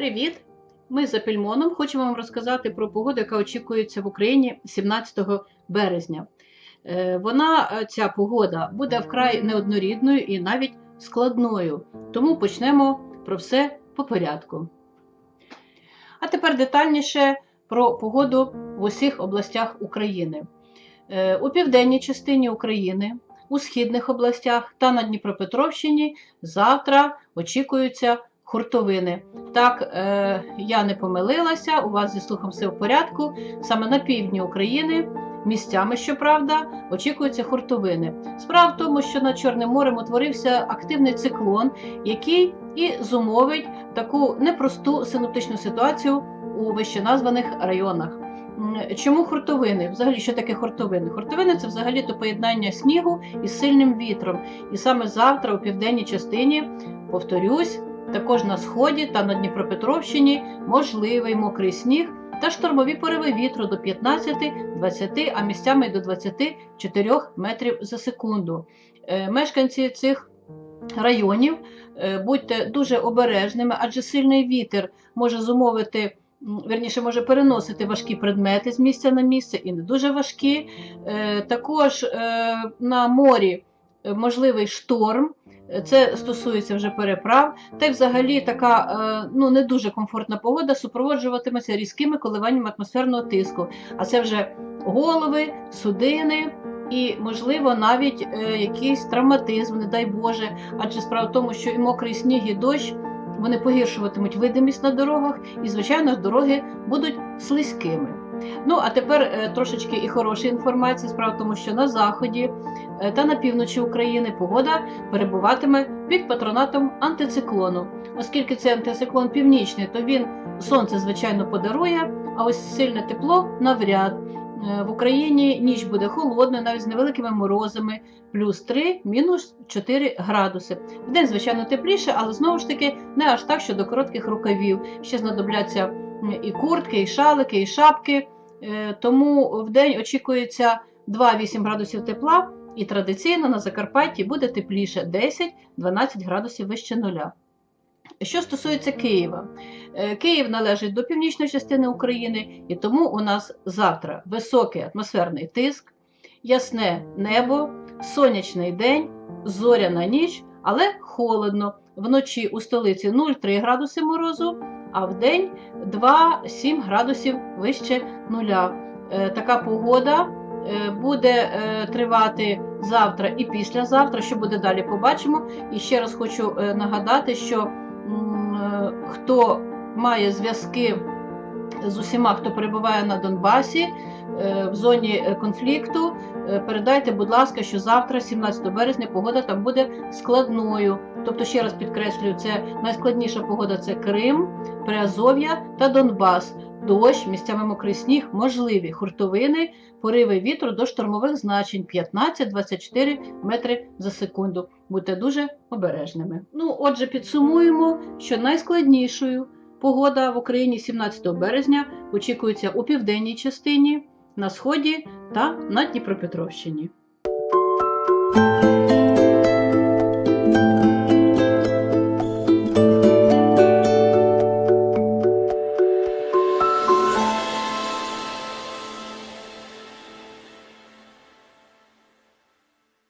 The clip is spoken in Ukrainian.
Привіт! Ми за Пільмоном хочемо вам розказати про погоду, яка очікується в Україні 17 березня. Е, Вона, е, ця погода, буде вкрай неоднорідною і навіть складною. Тому почнемо про все по порядку. А тепер детальніше про погоду в усіх областях України. Е, У південній частині України, у східних областях та на Дніпропетровщині завтра очікуються хуртовини. Так, е, я не помилилася, у вас зі слухом все в порядку. Саме на півдні України, місцями, щоправда, очікуються хуртовини. Справа в тому, що над Чорним морем утворився активний циклон, який і зумовить таку непросту синоптичну ситуацію у вищеназваних районах. Чому хуртовини? Взагалі, що таке хуртовини? Хуртовини це взагалі то поєднання снігу із сильним вітром. І саме завтра у південній частині, повторюсь, також на сході та на Дніпропетровщині можливий мокрий сніг та штормові пориви вітру до 15-20, а місцями до 24 метрів за секунду. Е, Мешканці цих районів е, будьте дуже обережними, адже сильний вітер може зумовити. Верніше може переносити важкі предмети з місця на місце і не дуже важкі. Е, Також на морі можливий шторм, це стосується вже переправ. Та й взагалі така е, ну, не дуже комфортна погода супроводжуватиметься різкими коливаннями атмосферного тиску. А це вже голови, судини і, можливо, навіть е, якийсь травматизм, не дай Боже. Адже справа в тому, що і мокрий сніг, і дощ вони погіршуватимуть видимість на дорогах, і, звичайно, дороги будуть слизькими. Ну, а тепер е, трошечки і хорошої інформації. Справа в тому, що на заході е, та на півночі України погода перебуватиме під патронатом антициклону. Оскільки це антициклон північний, то він сонце, звичайно, подарує, а ось сильне тепло навряд. Е, В Україні ніч буде холодною, навіть з невеликими морозами, плюс 3, мінус 4 градуси. Вдень, звичайно, тепліше, але знову ж таки не аж так, що до коротких рукавів. Ще знадобляться і куртки, і шалики, і шапки. Е, Тому в день очікується 2-8 градусів тепла, і традиційно на Закарпатті буде тепліше 10-12 градусів вище нуля. Що стосується Києва, Е, Київ належить до північної частини України, і тому у нас завтра високий атмосферний тиск, ясне небо, сонячний день, зоряна ніч, але холодно. Вночі у столиці 0,3 градуси морозу, а в день 2-7 градусів вище нуля. Е, Така погода е, буде е, тривати завтра і післязавтра. Що буде далі, побачимо. І ще раз хочу нагадати, що хто має зв'язки з усіма, хто перебуває на Донбасі е, в зоні е, конфлікту, е, передайте, будь ласка, що завтра, 17 березня, погода там буде складною. Тобто, ще раз підкреслюю, це найскладніша погода це Крим, Приазов'я та Донбас. Дощ, місцями мокрий сніг, можливі хуртовини, пориви вітру до штормових значень 15-24 метри за секунду. Будьте дуже обережними. Ну, отже, підсумуємо, що найскладнішою погода в Україні 17 березня очікується у південній частині, на сході та на Дніпропетровщині.